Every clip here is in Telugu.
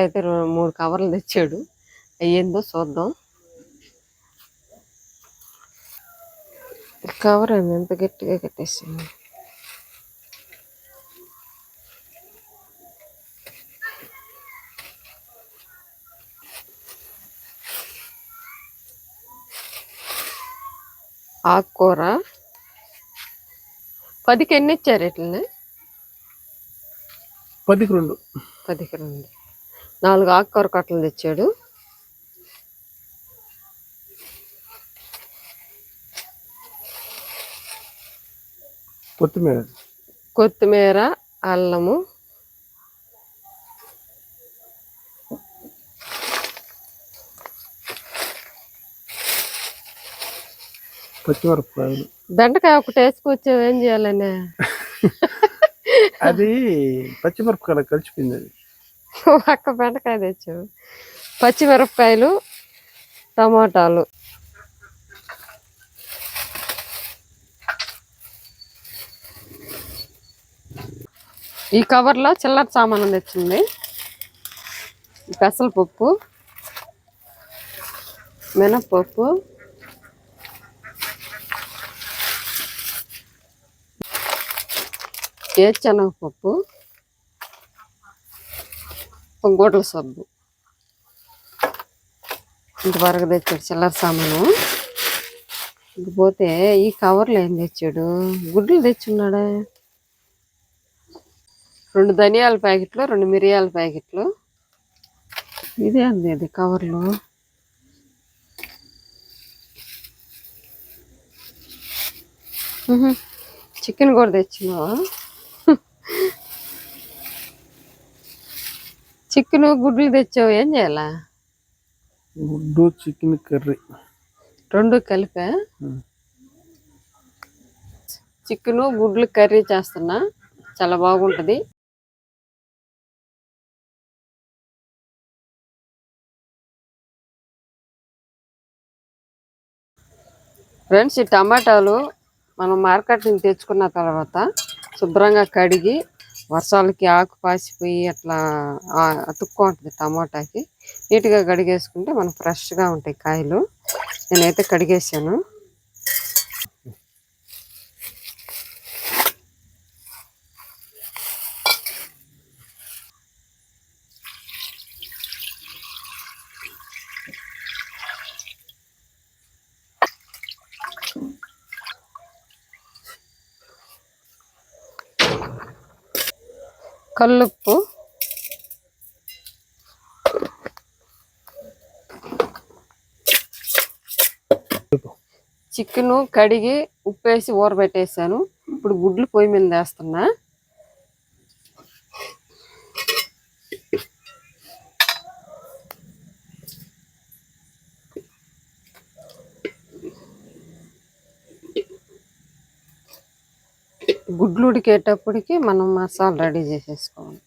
అయితే మూడు కవర్లు తెచ్చాడు. అయ్యిందో చూద్దాం. కవర్ ఏమి ఎంత గట్టిగా కట్టేసింది. ఆకుకూర. పదికి ఎన్ని ఇచ్చారు ఇట్లని? పదికి రెండు. పదికి రెండు. నాలుగు ఆకుకూర కట్టలు తెచ్చాడు. కొత్తిమీర. కొత్తిమీర అల్లము. పచ్చిమిరపకాయలు. బెండకాయ ఒకటి వేసుకొచ్చావు ఏం చేయాలని? అది పచ్చిమిరపకాయలు కలిసిపోయింది అది. ఒక్క బెండకాయ తెచ్చాము. పచ్చిమిరపకాయలు టమాటాలు. ఈ కవర్లో చిల్లర సామాను తెచ్చింది. పెసలపప్పు మినప్పప్పు వేరుశనగపప్పు గోడల సబ్బు. ఇంతవరకు తెచ్చాడు చిల్లర సామాను. ఇకపోతే ఈ కవర్లు ఏం తెచ్చాడు? గుడ్లు తెచ్చున్నాడా? రెండు ధనియాల ప్యాకెట్లు రెండు మిరియాల ప్యాకెట్లు. ఇదే అంది అది కవర్లు. చికెన్ కూడా తెచ్చినావా చికెన్ గుడ్లు తెచ్చావు ఏం చేయాలా? గుడ్డు చికెన్ కర్రీ. రెండు కలిపా. చికెన్ గుడ్లు కర్రీ చేస్తున్నా. చాలా బాగుంటది. ఫ్రెండ్స్ ఈ టమాటాలు మనం మార్కెట్ నుంచి తెచ్చుకున్న తర్వాత శుభ్రంగా కడిగి వర్షాలకి ఆకు పాసిపోయి అట్లా అతుక్కు అతుక్కుంటుంది టమాటాకి. నీట్గా కడిగేసుకుంటే మనకు ఫ్రెష్గా ఉంటాయి కాయలు. నేనైతే కడిగేసాను కల్లుప్పు. చికెను కడిగి ఉప్పేసి ఊరబెట్టేసాను. ఇప్పుడు గుడ్లు పొయ్యి మీద వేస్తున్నా. గుడ్లు ఉడికేటప్పటికి మనం మసాలా రెడీ చేసేసుకోవాలి.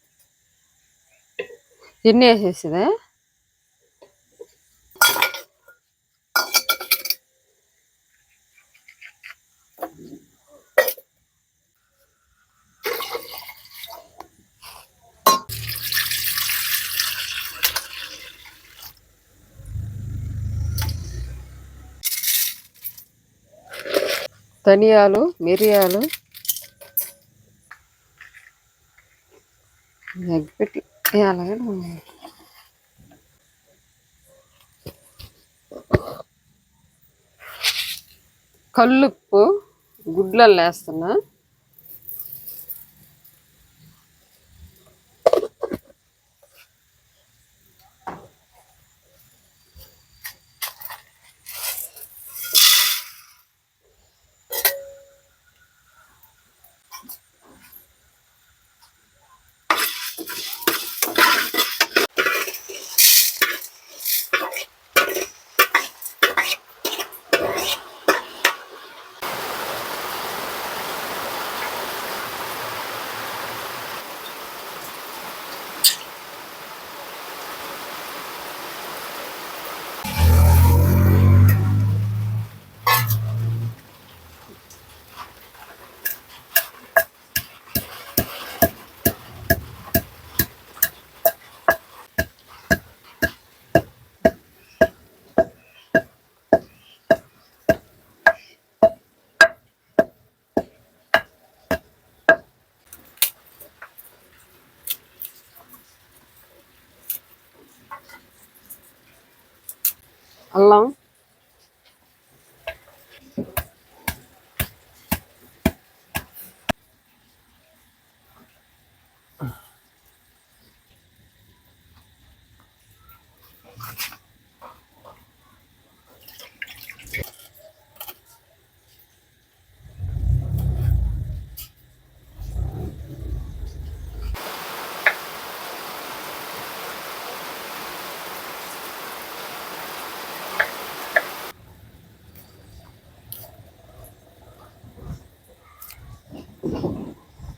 ఎన్ని వేసేసిదే ధనియాలు మిరియాలు ఎగ్పెట్టి అలాగే కల్లుప్పు గుడ్లల్లో వేస్తున్నా Along.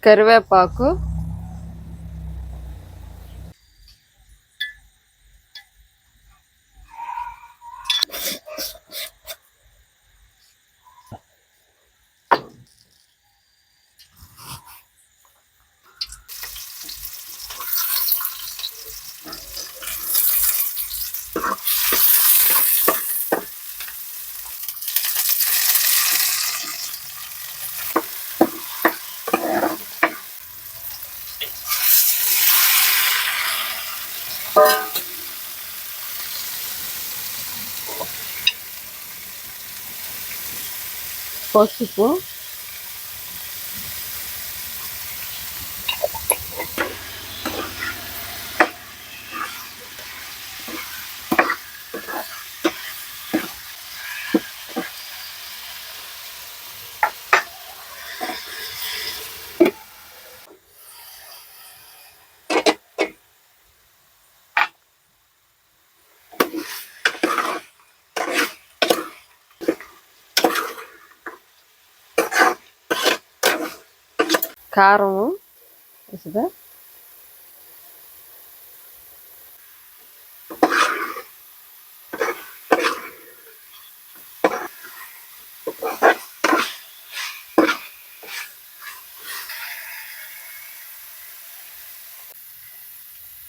కరివేపాకు పసుపు కారం వేసుదా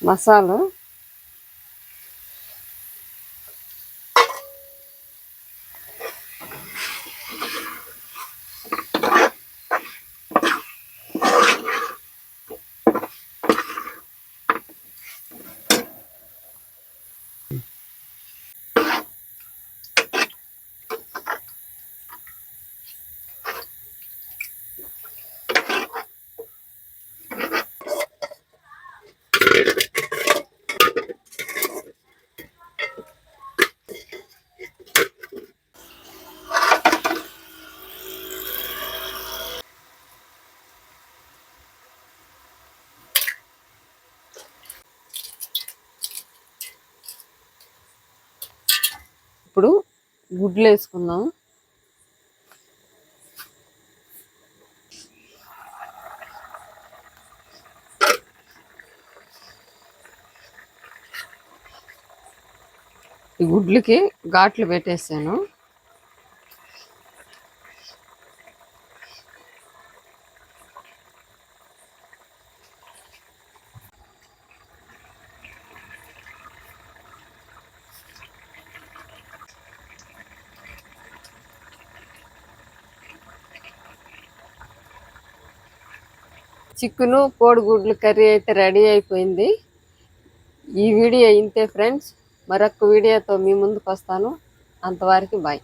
మసాలా ఇప్పుడు గుడ్లు వేసుకుందాం. ఈ గుడ్లకి ఘాట్లు పెట్టేసాను. చిక్కును కోడిగుడ్లు కర్రీ అయితే రెడీ అయిపోయింది. ఈ వీడియో ఇంతే ఫ్రెండ్స్. మరొక వీడియోతో మీ ముందుకు వస్తాను. అంతవరకు బాయ్.